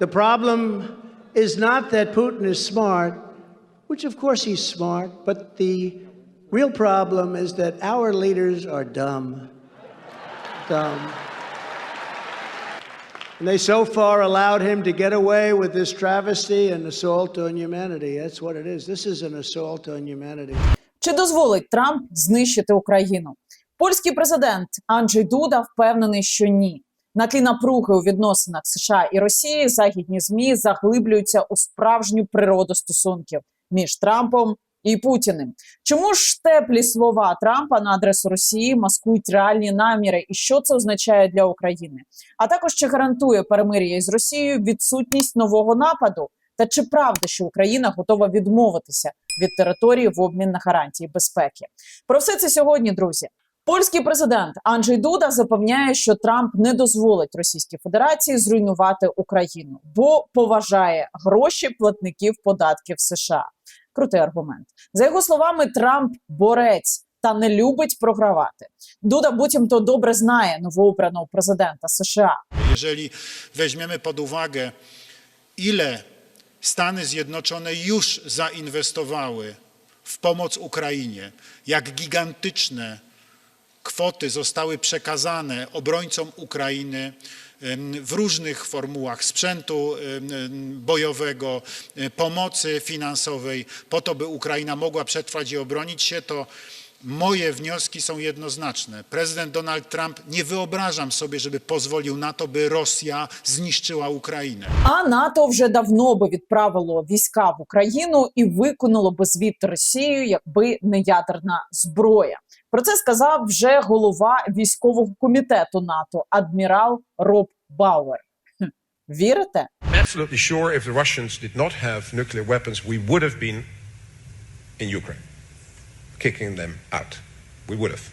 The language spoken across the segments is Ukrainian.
The problem is not that Putin is smart, which of course he's smart, but the real problem is that our leaders are dumb. Dumb. And they so far allowed him to get away with this travesty and assault on humanity. That's what it is. This is an assault on humanity. Чи дозволить Трамп знищити Україну? Польський президент Анджей Дуда впевнений, що ні. На тлі напруги у відносинах США і Росії західні змі заглиблюються у справжню природу стосунків між Трампом і Путіним. Чому ж теплі слова Трампа на адресу Росії маскують реальні наміри, і що це означає для України? А також чи гарантує перемир'я із Росією відсутність нового нападу? Та чи правда, що Україна готова відмовитися від території в обмін на гарантії безпеки? Про все це сьогодні, друзі. Польський президент Анджей Дуда запевняє, що Трамп не дозволить Російській Федерації зруйнувати Україну, бо поважає гроші платників податків США. Крутий аргумент. За його словами, Трамп борець та не любить програвати. Дуда буцімто добре знає новообраного президента США. Jeżeli weźmiemy pod uwagę, ile Stany Zjednoczone już zainwestowały w pomoc Ukrainie, jak gigantyczne kwoty zostały przekazane obrońcom Ukrainy em, w różnych formułach sprzętu em, em, bojowego, e, pomocy finansowej, po to, by Ukraina mogła przetrwać i obronić się, to moje wnioski są jednoznaczne. Prezydent Donald Trump nie wyobrażam sobie, żeby pozwolił na to, by Rosja zniszczyła Ukrainę. А НАТО вже давно би відправило війська в Україну і виконало би звідти Росію, якби не ядерна зброя. Про це сказав вже голова військового комітету НАТО, адмірал Роб Бауер. Хм, Вірите? absolutely sure if the Russians did not have nuclear weapons, we would have been in Ukraine, kicking them out. We would have.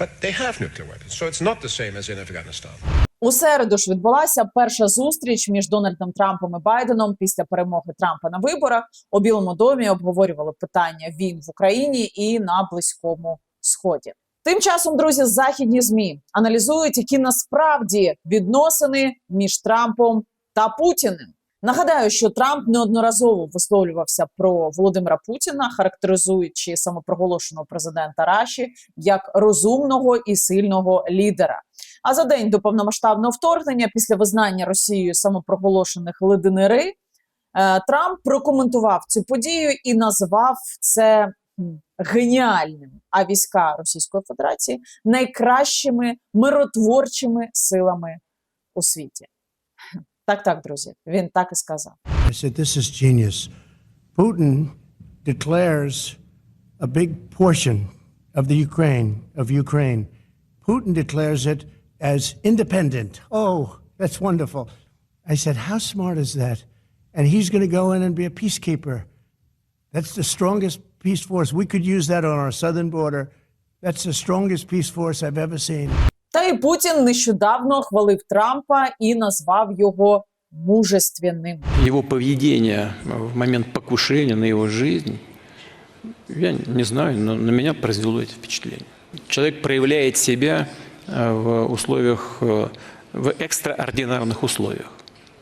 But they have nuclear weapons, so it's not the same as in Afghanistan. У середу ж відбулася перша зустріч між Дональдом Трампом і Байденом після перемоги Трампа на виборах. У Білому домі обговорювали питання війн в Україні і на Близькому Сході. Тим часом, друзі, західні змі аналізують, які насправді відносини між Трампом та Путіним. Нагадаю, що Трамп неодноразово висловлювався про Володимира Путіна, характеризуючи самопроголошеного президента Раші як розумного і сильного лідера. А за день до повномасштабного вторгнення, після визнання Росією самопроголошених леденери, е, Трамп прокоментував цю подію і назвав це геніальним. А війська Російської Федерації найкращими миротворчими силами у світі. Так, так, друзі, він так і сказав. I said, This is genius. Putin declares a big portion of the Ukraine, of Ukraine. Putin declares it as independent. Oh, that's wonderful. I said, How smart is that? And he's going to go in and be a peacekeeper. That's the strongest peace force. We could use that on our southern border. That's the strongest peace force I've ever seen. Та і Путін нещодавно хвалив Трампа і назвав його мужественним. его поведение в момент покушения на его жизнь, я не знаю, но на меня произвело это впечатление. Человек проявляет себя э, в условиях, э, в экстраординарных условиях.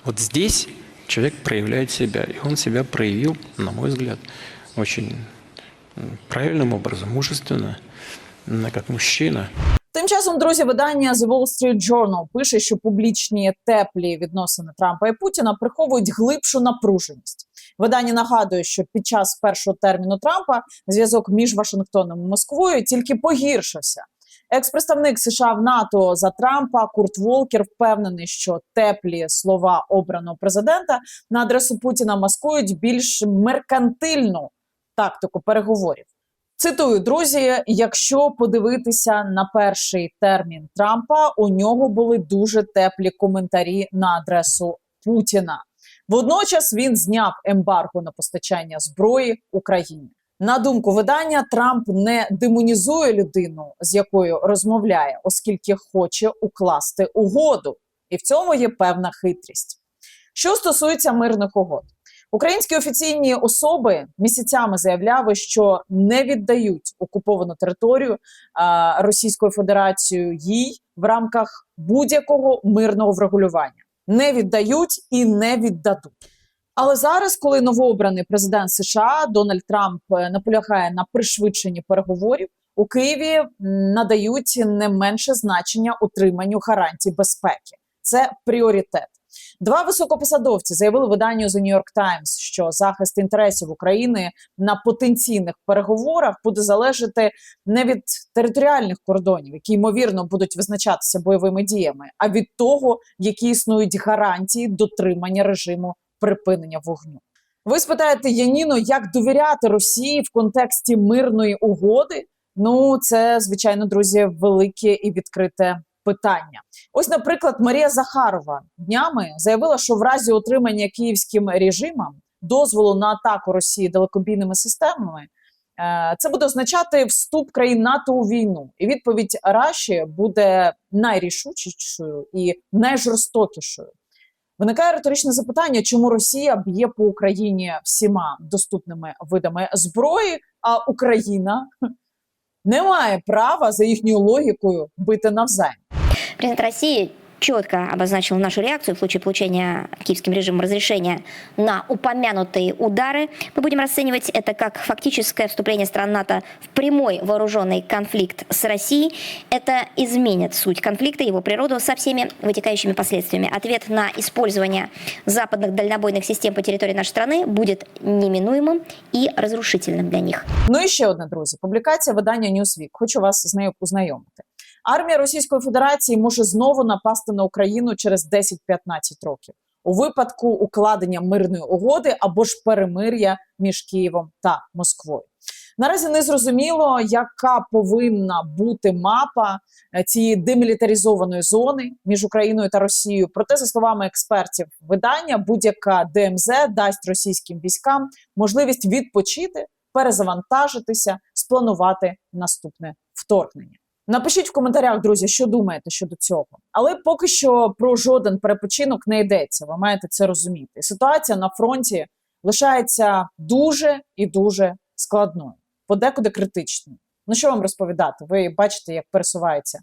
Вот здесь человек проявляет себя, и он себя проявил, на мой взгляд, очень м, правильным образом, мужественно, м, как мужчина. Тим часом, друзі, видання The Wall Street Journal пише, що публічні теплі відносини Трампа і Путіна приховують глибшу напруженість. Видання нагадує, що під час першого терміну Трампа зв'язок між Вашингтоном і Москвою тільки погіршився. Екс-представник США в НАТО за Трампа Курт Волкер впевнений, що теплі слова обраного президента на адресу Путіна маскують більш меркантильну тактику переговорів. Цитую, друзі, якщо подивитися на перший термін Трампа, у нього були дуже теплі коментарі на адресу Путіна. Водночас він зняв ембарго на постачання зброї Україні. На думку видання, Трамп не демонізує людину, з якою розмовляє, оскільки хоче укласти угоду, і в цьому є певна хитрість. Що стосується мирних угод, Українські офіційні особи місяцями заявляли, що не віддають окуповану територію а, Російською Федерацією їй в рамках будь-якого мирного врегулювання. не віддають і не віддадуть. Але зараз, коли новообраний президент США Дональд Трамп е, наполягає на пришвидшенні переговорів, у Києві надають не менше значення утриманню гарантій безпеки. Це пріоритет. Два високопосадовці заявили виданню The New York Times, що захист інтересів України на потенційних переговорах буде залежати не від територіальних кордонів, які ймовірно будуть визначатися бойовими діями, а від того, які існують гарантії дотримання режиму припинення вогню. Ви спитаєте Яніно, як довіряти Росії в контексті мирної угоди? Ну, це звичайно, друзі, велике і відкрите питання. Ось, наприклад, Марія Захарова днями заявила, що в разі отримання київським режимом дозволу на атаку Росії далекобійними системами. е, Це буде означати вступ країн НАТО у війну, і відповідь Раші буде найрішучішою і найжорстокішою. Виникає риторичне запитання, чому Росія б'є по Україні всіма доступними видами зброї, а Україна не має права за їхньою логікою бити навзаєм. Президент России четко обозначил нашу реакцию в случае получения киевским режимом разрешения на упомянутые удары. Мы будем расценивать это как фактическое вступление стран НАТО в прямой вооруженный конфликт с Россией. Это изменит суть конфликта, его природу со всеми вытекающими последствиями. Ответ на использование западных дальнобойных систем по территории нашей страны будет неминуемым и разрушительным для них. Ну і ще одне, друзі, публікація видання Newsweek. Хочу вас з нею познайомити. Армія Російської Федерації може знову напасти на Україну через 10-15 років у випадку укладення мирної угоди або ж перемир'я між Києвом та Москвою. Наразі не зрозуміло, яка повинна бути мапа е, цієї демілітаризованої зони між Україною та Росією. Проте, за словами експертів видання, будь-яка ДМЗ дасть російським військам можливість відпочити, перезавантажитися, спланувати наступне вторгнення. Напишіть в коментарях, друзі, що думаєте щодо цього. Але поки що про жоден перепочинок не йдеться. Ви маєте це розуміти. Ситуація на фронті лишається дуже і дуже складною, подекуди критичною. Ну що вам розповідати? Ви бачите, як пересувається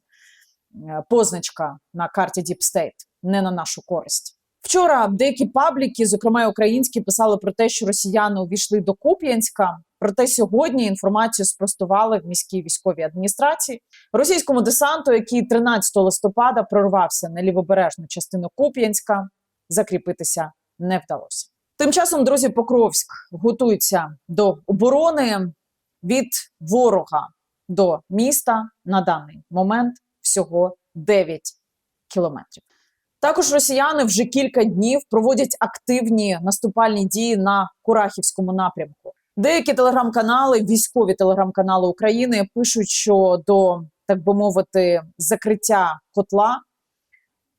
е, позначка на карті Deep State, не на нашу користь. Вчора деякі пабліки, зокрема українські, писали про те, що росіяни увійшли до Куп'янська. Проте сьогодні інформацію спростували в міській військовій адміністрації. Російському десанту, який 13 листопада прорвався на лівобережну частину Куп'янська, закріпитися не вдалося. Тим часом, друзі, Покровськ готується до оборони від ворога до міста на даний момент всього 9 кілометрів. Також росіяни вже кілька днів проводять активні наступальні дії на Курахівському напрямку. Деякі телеграм-канали, військові телеграм-канали України пишуть, що до так би мовити закриття котла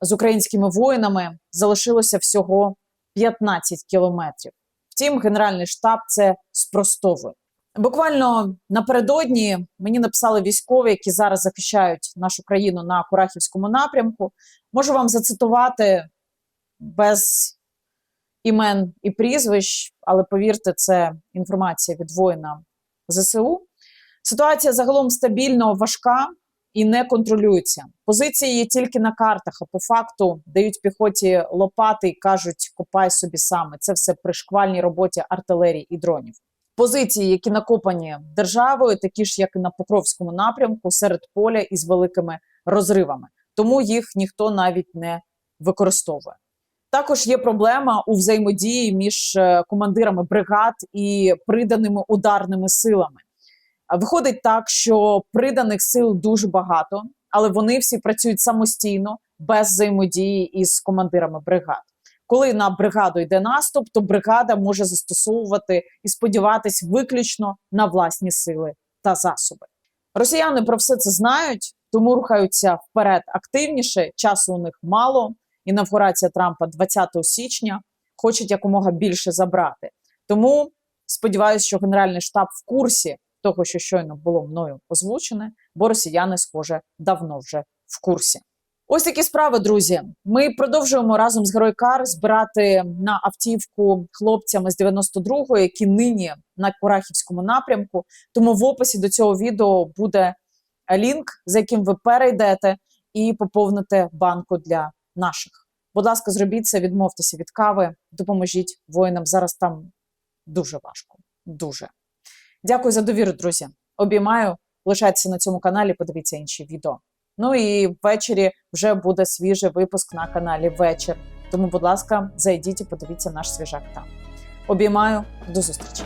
з українськими воїнами залишилося всього 15 кілометрів. Втім, генеральний штаб це спростовує. Буквально напередодні мені написали військові, які зараз захищають нашу країну на Курахівському напрямку. Можу вам зацитувати без імен і прізвищ, але повірте, це інформація від воїна ЗСУ. Ситуація загалом стабільно важка і не контролюється. Позиції є тільки на картах, а по факту дають піхоті лопати і кажуть, копай собі саме. Це все при шквальній роботі артилерії і дронів. Позиції, які накопані державою, такі ж, як і на Покровському напрямку, серед поля із великими розривами. Тому їх ніхто навіть не використовує. Також є проблема у взаємодії між е, командирами бригад і приданими ударними силами. Виходить так, що приданих сил дуже багато, але вони всі працюють самостійно, без взаємодії із командирами бригад. Коли на бригаду йде наступ, то бригада може застосовувати і сподіватись виключно на власні сили та засоби. Росіяни про все це знають, тому рухаються вперед активніше. Часу у них мало. Інавгурація Трампа 20 січня хочуть якомога більше забрати. Тому сподіваюся, що Генеральний штаб в курсі того, що щойно було мною озвучене, бо росіяни, схоже, давно вже в курсі. Ось такі справи, друзі. Ми продовжуємо разом з Геройкар збирати на автівку хлопцями з 92-го, які нині на Курахівському напрямку. Тому в описі до цього відео буде лінк, за яким ви перейдете і поповните банку для наших Будь ласка, зробіть це, відмовтеся від кави, допоможіть воїнам. Зараз там дуже важко. Дуже. Дякую за довіру, друзі. Обіймаю. Лишайтеся на цьому каналі, подивіться інші відео. Ну і ввечері вже буде свіжий випуск на каналі Вечір. Тому, будь ласка, зайдіть і подивіться наш свіжак там. Обіймаю, до зустрічі.